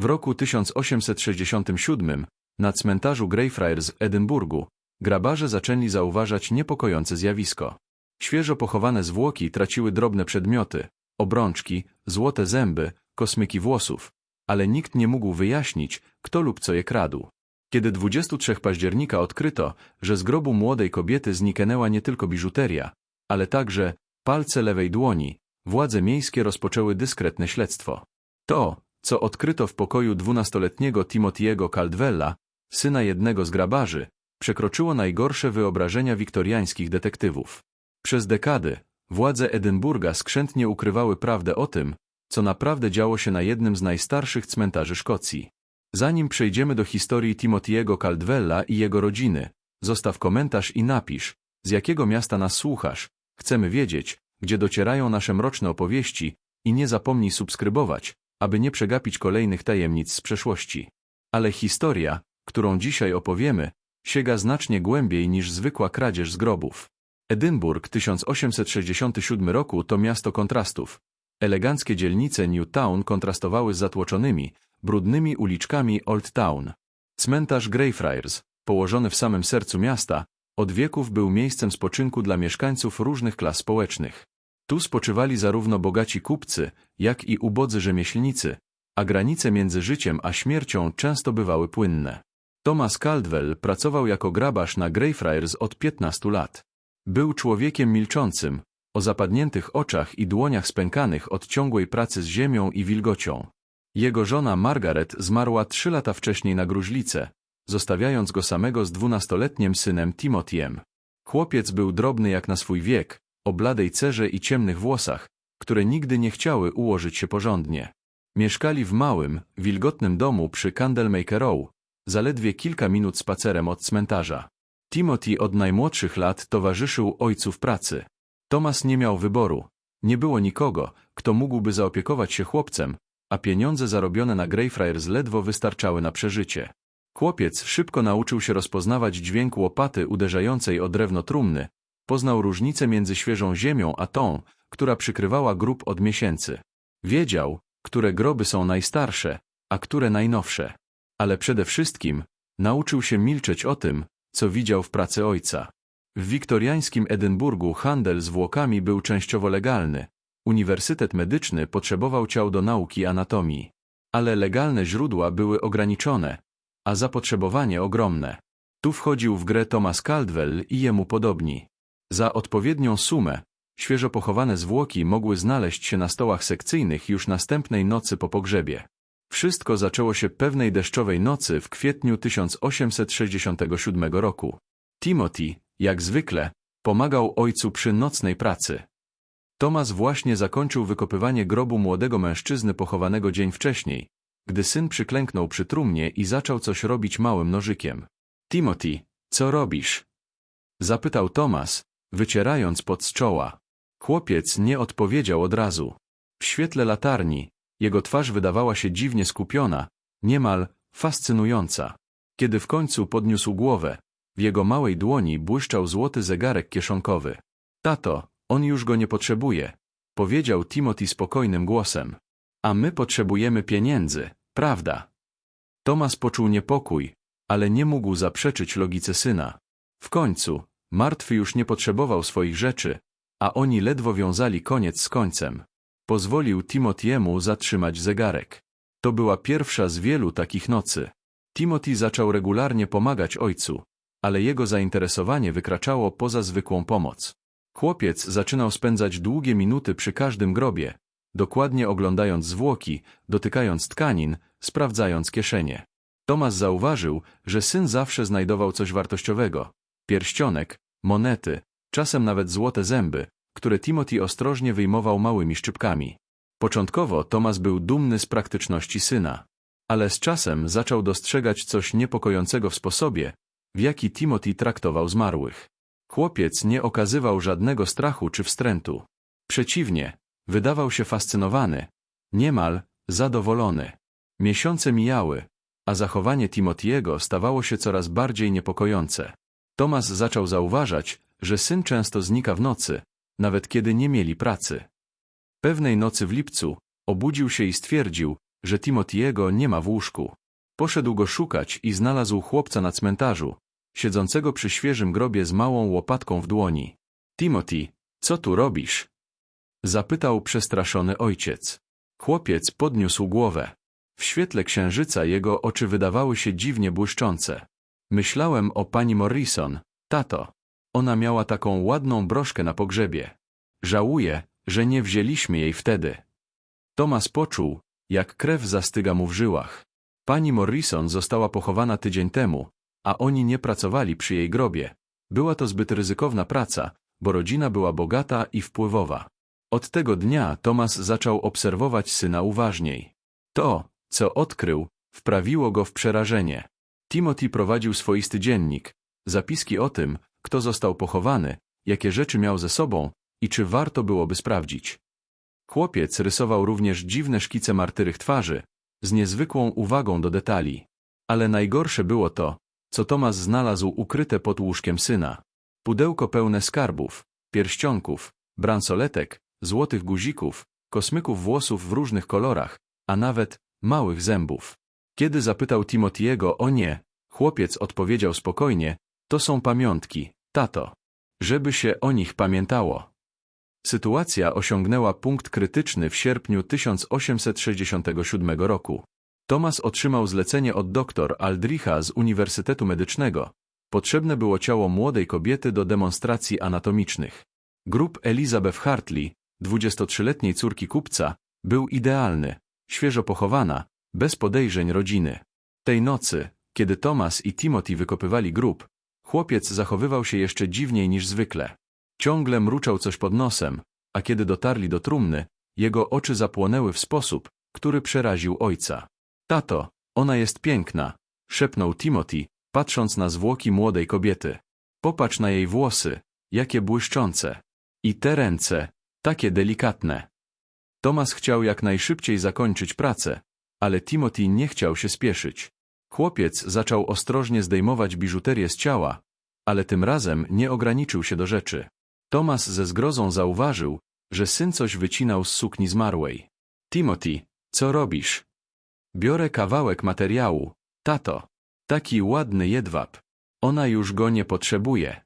W roku 1867 na cmentarzu Greyfriars w Edynburgu grabarze zaczęli zauważać niepokojące zjawisko. Świeżo pochowane zwłoki traciły drobne przedmioty, obrączki, złote zęby, kosmyki włosów, ale nikt nie mógł wyjaśnić, kto lub co je kradł. Kiedy 23 października odkryto, że z grobu młodej kobiety zniknęła nie tylko biżuteria, ale także palce lewej dłoni, władze miejskie rozpoczęły dyskretne śledztwo. To, co odkryto w pokoju dwunastoletniego Timothy'ego Caldwella, syna jednego z grabarzy, przekroczyło najgorsze wyobrażenia wiktoriańskich detektywów. Przez dekady władze Edynburga skrzętnie ukrywały prawdę o tym, co naprawdę działo się na jednym z najstarszych cmentarzy Szkocji. Zanim przejdziemy do historii Timothy'ego Caldwella i jego rodziny, zostaw komentarz i napisz, z jakiego miasta nas słuchasz. Chcemy wiedzieć, gdzie docierają nasze mroczne opowieści i nie zapomnij subskrybować, aby nie przegapić kolejnych tajemnic z przeszłości. Ale historia, którą dzisiaj opowiemy, sięga znacznie głębiej niż zwykła kradzież z grobów. Edynburg 1867 roku to miasto kontrastów. Eleganckie dzielnice New Town kontrastowały z zatłoczonymi, brudnymi uliczkami Old Town. Cmentarz Greyfriars, położony w samym sercu miasta, od wieków był miejscem spoczynku dla mieszkańców różnych klas społecznych. Tu spoczywali zarówno bogaci kupcy, jak i ubodzy rzemieślnicy, a granice między życiem a śmiercią często bywały płynne. Thomas Caldwell pracował jako grabarz na Greyfriars od 15 lat. Był człowiekiem milczącym, o zapadniętych oczach i dłoniach spękanych od ciągłej pracy z ziemią i wilgocią. Jego żona Margaret zmarła trzy lata wcześniej na gruźlicę, zostawiając go samego z dwunastoletnim synem Timothyem. Chłopiec był drobny jak na swój wiek, o bladej cerze i ciemnych włosach, które nigdy nie chciały ułożyć się porządnie. Mieszkali w małym, wilgotnym domu przy Candlemaker Row, zaledwie kilka minut spacerem od cmentarza. Timothy od najmłodszych lat towarzyszył ojcu w pracy. Tomas nie miał wyboru. Nie było nikogo, kto mógłby zaopiekować się chłopcem, a pieniądze zarobione na Greyfriars ledwo wystarczały na przeżycie. Chłopiec szybko nauczył się rozpoznawać dźwięk łopaty uderzającej o drewno trumny, poznał różnicę między świeżą ziemią a tą, która przykrywała grób od miesięcy. Wiedział, które groby są najstarsze, a które najnowsze. Ale przede wszystkim nauczył się milczeć o tym, co widział w pracy ojca. W wiktoriańskim Edynburgu handel zwłokami był częściowo legalny. Uniwersytet medyczny potrzebował ciał do nauki anatomii. Ale legalne źródła były ograniczone, a zapotrzebowanie ogromne. Tu wchodził w grę Thomas Caldwell i jemu podobni. Za odpowiednią sumę, świeżo pochowane zwłoki mogły znaleźć się na stołach sekcyjnych już następnej nocy po pogrzebie. Wszystko zaczęło się pewnej deszczowej nocy w kwietniu 1867 roku. Timothy, jak zwykle, pomagał ojcu przy nocnej pracy. Thomas właśnie zakończył wykopywanie grobu młodego mężczyzny pochowanego dzień wcześniej, gdy syn przyklęknął przy trumnie i zaczął coś robić małym nożykiem. Timothy, co robisz? Zapytał Thomas, wycierając pod z czoła. Chłopiec nie odpowiedział od razu. W świetle latarni, jego twarz wydawała się dziwnie skupiona, niemal fascynująca. Kiedy w końcu podniósł głowę, w jego małej dłoni błyszczał złoty zegarek kieszonkowy. Tato, on już go nie potrzebuje, powiedział Timothy spokojnym głosem. A my potrzebujemy pieniędzy, prawda? Tomas poczuł niepokój, ale nie mógł zaprzeczyć logice syna. W końcu, martwy już nie potrzebował swoich rzeczy, a oni ledwo wiązali koniec z końcem. Pozwolił Timothy'emu zatrzymać zegarek. To była pierwsza z wielu takich nocy. Timothy zaczął regularnie pomagać ojcu, ale jego zainteresowanie wykraczało poza zwykłą pomoc. Chłopiec zaczynał spędzać długie minuty przy każdym grobie, dokładnie oglądając zwłoki, dotykając tkanin, sprawdzając kieszenie. Tomas zauważył, że syn zawsze znajdował coś wartościowego. Pierścionek, monety, czasem nawet złote zęby, które Timothy ostrożnie wyjmował małymi szczypkami. Początkowo Tomas był dumny z praktyczności syna, ale z czasem zaczął dostrzegać coś niepokojącego w sposobie, w jaki Timothy traktował zmarłych. Chłopiec nie okazywał żadnego strachu czy wstrętu. Przeciwnie, wydawał się fascynowany, niemal zadowolony. Miesiące mijały, a zachowanie Timothy'ego stawało się coraz bardziej niepokojące. Tomas zaczął zauważać, że syn często znika w nocy, nawet kiedy nie mieli pracy. Pewnej nocy w lipcu obudził się i stwierdził, że Timotiego nie ma w łóżku. Poszedł go szukać i znalazł chłopca na cmentarzu, siedzącego przy świeżym grobie z małą łopatką w dłoni. Timothy, co tu robisz? Zapytał przestraszony ojciec. Chłopiec podniósł głowę. W świetle księżyca jego oczy wydawały się dziwnie błyszczące. Myślałem o pani Morrison, tato. Ona miała taką ładną broszkę na pogrzebie. Żałuję, że nie wzięliśmy jej wtedy. Tomas poczuł, jak krew zastyga mu w żyłach. Pani Morrison została pochowana tydzień temu, a oni nie pracowali przy jej grobie. Była to zbyt ryzykowna praca, bo rodzina była bogata i wpływowa. Od tego dnia Tomas zaczął obserwować syna uważniej. To, co odkrył, wprawiło go w przerażenie. Timothy prowadził swoisty dziennik, zapiski o tym, kto został pochowany, jakie rzeczy miał ze sobą i czy warto byłoby sprawdzić. Chłopiec rysował również dziwne szkice martyrych twarzy, z niezwykłą uwagą do detali. Ale najgorsze było to, co Tomas znalazł ukryte pod łóżkiem syna. Pudełko pełne skarbów, pierścionków, bransoletek, złotych guzików, kosmyków włosów w różnych kolorach, a nawet małych zębów. Kiedy zapytał Timotiego o nie, chłopiec odpowiedział spokojnie, to są pamiątki, tato. Żeby się o nich pamiętało. Sytuacja osiągnęła punkt krytyczny w sierpniu 1867 roku. Thomas otrzymał zlecenie od dr Aldricha z Uniwersytetu Medycznego. Potrzebne było ciało młodej kobiety do demonstracji anatomicznych. Grób Elizabeth Hartley, 23-letniej córki kupca, był idealny, świeżo pochowana, bez podejrzeń rodziny. Tej nocy, kiedy Thomas i Timothy wykopywali grób, chłopiec zachowywał się jeszcze dziwniej niż zwykle. Ciągle mruczał coś pod nosem, a kiedy dotarli do trumny, jego oczy zapłonęły w sposób, który przeraził ojca. Tato, ona jest piękna, szepnął Timothy, patrząc na zwłoki młodej kobiety. Popatrz na jej włosy, jakie błyszczące. I te ręce, takie delikatne. Tomas chciał jak najszybciej zakończyć pracę, ale Timothy nie chciał się spieszyć. Chłopiec zaczął ostrożnie zdejmować biżuterię z ciała, ale tym razem nie ograniczył się do rzeczy. Tomas ze zgrozą zauważył, że syn coś wycinał z sukni zmarłej. Timothy, co robisz? Biorę kawałek materiału. Tato, taki ładny jedwab. Ona już go nie potrzebuje.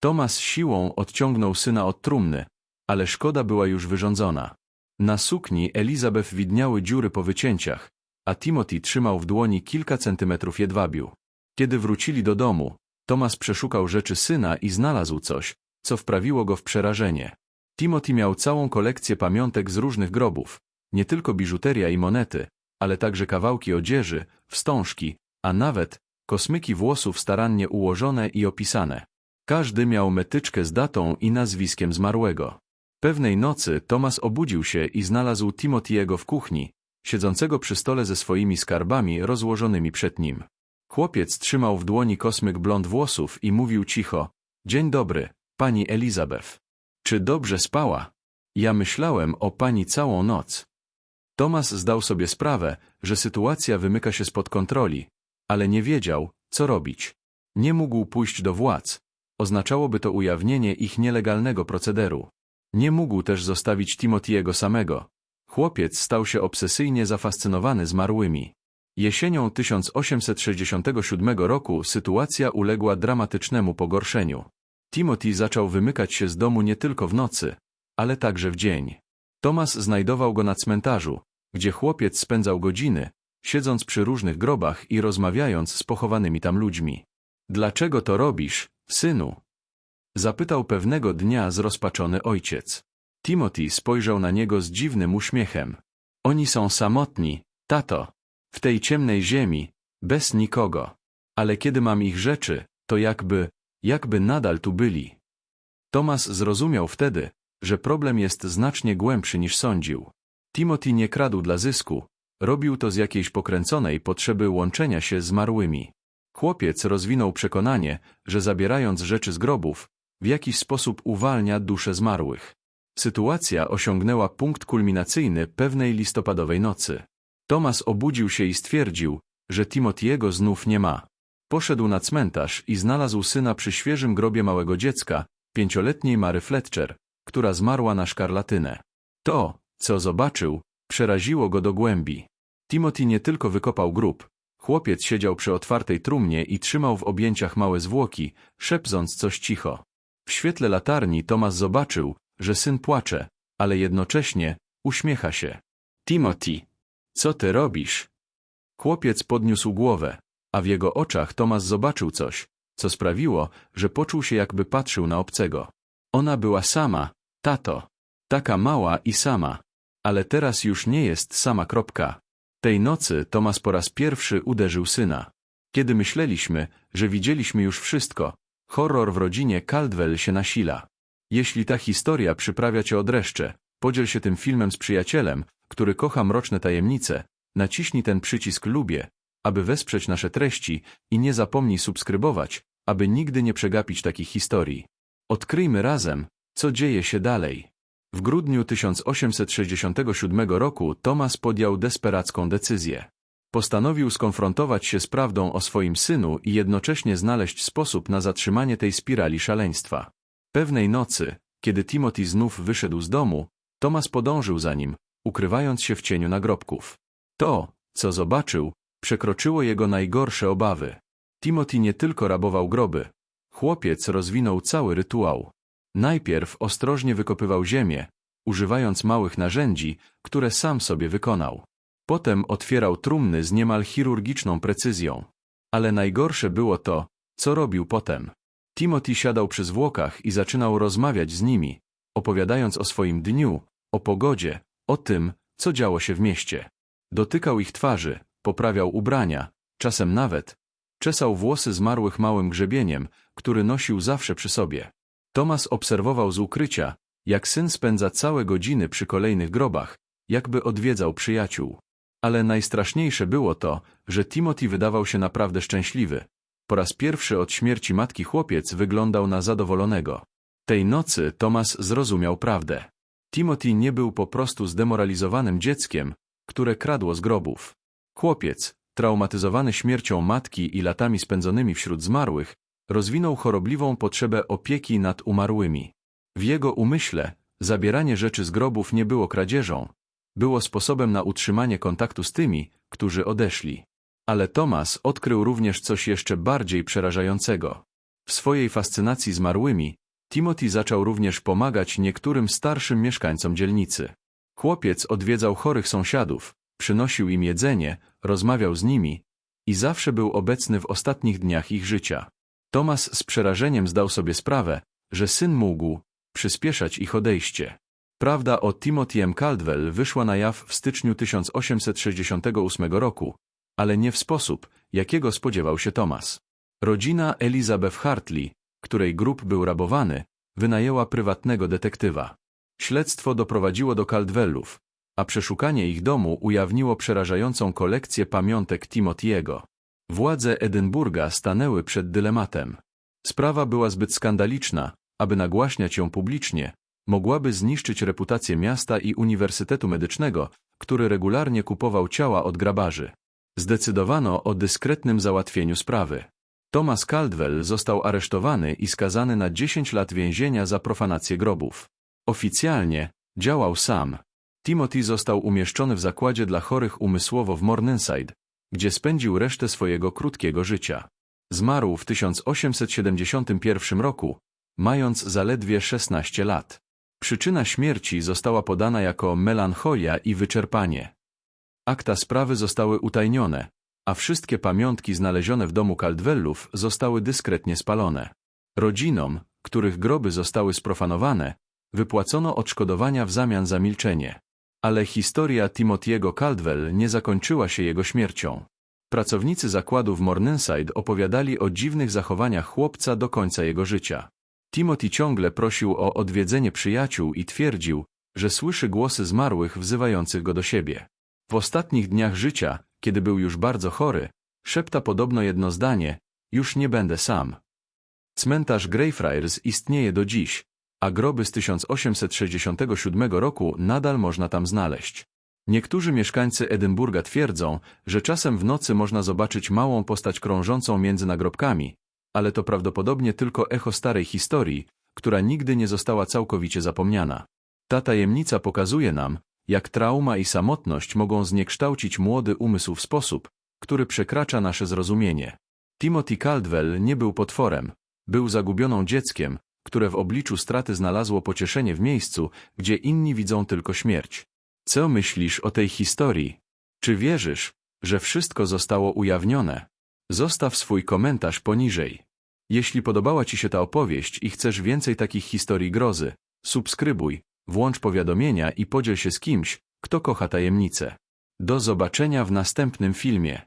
Tomas siłą odciągnął syna od trumny, ale szkoda była już wyrządzona. Na sukni Elizabeth widniały dziury po wycięciach, a Timothy trzymał w dłoni kilka centymetrów jedwabiu. Kiedy wrócili do domu, Tomas przeszukał rzeczy syna i znalazł coś, co wprawiło go w przerażenie. Timothy miał całą kolekcję pamiątek z różnych grobów, nie tylko biżuteria i monety, ale także kawałki odzieży, wstążki, a nawet kosmyki włosów starannie ułożone i opisane. Każdy miał metyczkę z datą i nazwiskiem zmarłego. Pewnej nocy Tomas obudził się i znalazł Timothy'ego w kuchni, siedzącego przy stole ze swoimi skarbami rozłożonymi przed nim. Chłopiec trzymał w dłoni kosmyk blond włosów i mówił cicho, dzień dobry, pani Elizabeth. Czy dobrze spała? Ja myślałem o pani całą noc. Tomas zdał sobie sprawę, że sytuacja wymyka się spod kontroli, ale nie wiedział, co robić. Nie mógł pójść do władz. Oznaczałoby to ujawnienie ich nielegalnego procederu. Nie mógł też zostawić Timothy'ego samego. Chłopiec stał się obsesyjnie zafascynowany zmarłymi. Jesienią 1867 roku sytuacja uległa dramatycznemu pogorszeniu. Timothy zaczął wymykać się z domu nie tylko w nocy, ale także w dzień. Tomas znajdował go na cmentarzu, gdzie chłopiec spędzał godziny, siedząc przy różnych grobach i rozmawiając z pochowanymi tam ludźmi. Dlaczego to robisz, synu? Zapytał pewnego dnia zrozpaczony ojciec. Timothy spojrzał na niego z dziwnym uśmiechem. Oni są samotni, tato. W tej ciemnej ziemi, bez nikogo. Ale kiedy mam ich rzeczy, to jakby, jakby nadal tu byli. Tomas zrozumiał wtedy, że problem jest znacznie głębszy niż sądził. Timothy nie kradł dla zysku, robił to z jakiejś pokręconej potrzeby łączenia się z zmarłymi. Chłopiec rozwinął przekonanie, że zabierając rzeczy z grobów, w jakiś sposób uwalnia dusze zmarłych. Sytuacja osiągnęła punkt kulminacyjny pewnej listopadowej nocy. Tomas obudził się i stwierdził, że Timothy'ego znów nie ma. Poszedł na cmentarz i znalazł syna przy świeżym grobie małego dziecka, pięcioletniej Mary Fletcher, która zmarła na szkarlatynę. To, co zobaczył, przeraziło go do głębi. Timothy nie tylko wykopał grób. Chłopiec siedział przy otwartej trumnie i trzymał w objęciach małe zwłoki, szepząc coś cicho. W świetle latarni Tomas zobaczył, że syn płacze, ale jednocześnie uśmiecha się. Timothy, co ty robisz? Chłopiec podniósł głowę, a w jego oczach Tomas zobaczył coś, co sprawiło, że poczuł się jakby patrzył na obcego. Ona była sama, tato. Taka mała i sama. Ale teraz już nie jest sama kropka. Tej nocy Tomas po raz pierwszy uderzył syna. Kiedy myśleliśmy, że widzieliśmy już wszystko, horror w rodzinie Caldwell się nasila. Jeśli ta historia przyprawia cię o dreszcze, podziel się tym filmem z przyjacielem, który kocha mroczne tajemnice, naciśnij ten przycisk lubię, aby wesprzeć nasze treści i nie zapomnij subskrybować, aby nigdy nie przegapić takich historii. Odkryjmy razem, co dzieje się dalej. W grudniu 1867 roku Thomas podjął desperacką decyzję. Postanowił skonfrontować się z prawdą o swoim synu i jednocześnie znaleźć sposób na zatrzymanie tej spirali szaleństwa. Pewnej nocy, kiedy Timothy znów wyszedł z domu, Thomas podążył za nim, ukrywając się w cieniu nagrobków. To, co zobaczył, przekroczyło jego najgorsze obawy. Timothy nie tylko rabował groby. Chłopiec rozwinął cały rytuał. Najpierw ostrożnie wykopywał ziemię, używając małych narzędzi, które sam sobie wykonał. Potem otwierał trumny z niemal chirurgiczną precyzją. Ale najgorsze było to, co robił potem. Timothy siadał przy zwłokach i zaczynał rozmawiać z nimi, opowiadając o swoim dniu, o pogodzie, o tym, co działo się w mieście. Dotykał ich twarzy, poprawiał ubrania, czasem nawet czesał włosy zmarłych małym grzebieniem, który nosił zawsze przy sobie. Tomas obserwował z ukrycia, jak syn spędza całe godziny przy kolejnych grobach, jakby odwiedzał przyjaciół. Ale najstraszniejsze było to, że Timothy wydawał się naprawdę szczęśliwy. Po raz pierwszy od śmierci matki chłopiec wyglądał na zadowolonego. Tej nocy Tomas zrozumiał prawdę. Timothy nie był po prostu zdemoralizowanym dzieckiem, które kradło z grobów. Chłopiec, traumatyzowany śmiercią matki i latami spędzonymi wśród zmarłych, rozwinął chorobliwą potrzebę opieki nad umarłymi. W jego umyśle zabieranie rzeczy z grobów nie było kradzieżą, było sposobem na utrzymanie kontaktu z tymi, którzy odeszli. Ale Tomas odkrył również coś jeszcze bardziej przerażającego. W swojej fascynacji zmarłymi, Timothy zaczął również pomagać niektórym starszym mieszkańcom dzielnicy. Chłopiec odwiedzał chorych sąsiadów, przynosił im jedzenie, rozmawiał z nimi i zawsze był obecny w ostatnich dniach ich życia. Tomas z przerażeniem zdał sobie sprawę, że syn mógł przyspieszać ich odejście. Prawda o Timothy'em Caldwell wyszła na jaw w styczniu 1868 roku, ale nie w sposób, jakiego spodziewał się Thomas. Rodzina Elizabeth Hartley, której grób był rabowany, wynajęła prywatnego detektywa. Śledztwo doprowadziło do Caldwellów, a przeszukanie ich domu ujawniło przerażającą kolekcję pamiątek Timothy'ego. Władze Edynburga stanęły przed dylematem. Sprawa była zbyt skandaliczna, aby nagłaśniać ją publicznie, mogłaby zniszczyć reputację miasta i Uniwersytetu Medycznego, który regularnie kupował ciała od grabarzy. Zdecydowano o dyskretnym załatwieniu sprawy. Thomas Caldwell został aresztowany i skazany na 10 lat więzienia za profanację grobów. Oficjalnie działał sam. Timothy został umieszczony w zakładzie dla chorych umysłowo w Morningside, gdzie spędził resztę swojego krótkiego życia. Zmarł w 1871 roku, mając zaledwie 16 lat. Przyczyna śmierci została podana jako melancholia i wyczerpanie. Akta sprawy zostały utajnione, a wszystkie pamiątki znalezione w domu Caldwellów zostały dyskretnie spalone. Rodzinom, których groby zostały sprofanowane, wypłacono odszkodowania w zamian za milczenie. Ale historia Timothy'ego Caldwell nie zakończyła się jego śmiercią. Pracownicy zakładu w Morningside opowiadali o dziwnych zachowaniach chłopca do końca jego życia. Timothy ciągle prosił o odwiedzenie przyjaciół i twierdził, że słyszy głosy zmarłych wzywających go do siebie. W ostatnich dniach życia, kiedy był już bardzo chory, szepta podobno jedno zdanie, już nie będę sam. Cmentarz Greyfriars istnieje do dziś, a groby z 1867 roku nadal można tam znaleźć. Niektórzy mieszkańcy Edynburga twierdzą, że czasem w nocy można zobaczyć małą postać krążącą między nagrobkami, ale to prawdopodobnie tylko echo starej historii, która nigdy nie została całkowicie zapomniana. Ta tajemnica pokazuje nam, Jak trauma i samotność mogą zniekształcić młody umysł w sposób, który przekracza nasze zrozumienie. Timothy Caldwell nie był potworem. Był zagubioną dzieckiem, które w obliczu straty znalazło pocieszenie w miejscu, gdzie inni widzą tylko śmierć. Co myślisz o tej historii? Czy wierzysz, że wszystko zostało ujawnione? Zostaw swój komentarz poniżej. Jeśli podobała Ci się ta opowieść i chcesz więcej takich historii grozy, subskrybuj, włącz powiadomienia i podziel się z kimś, kto kocha tajemnice. Do zobaczenia w następnym filmie.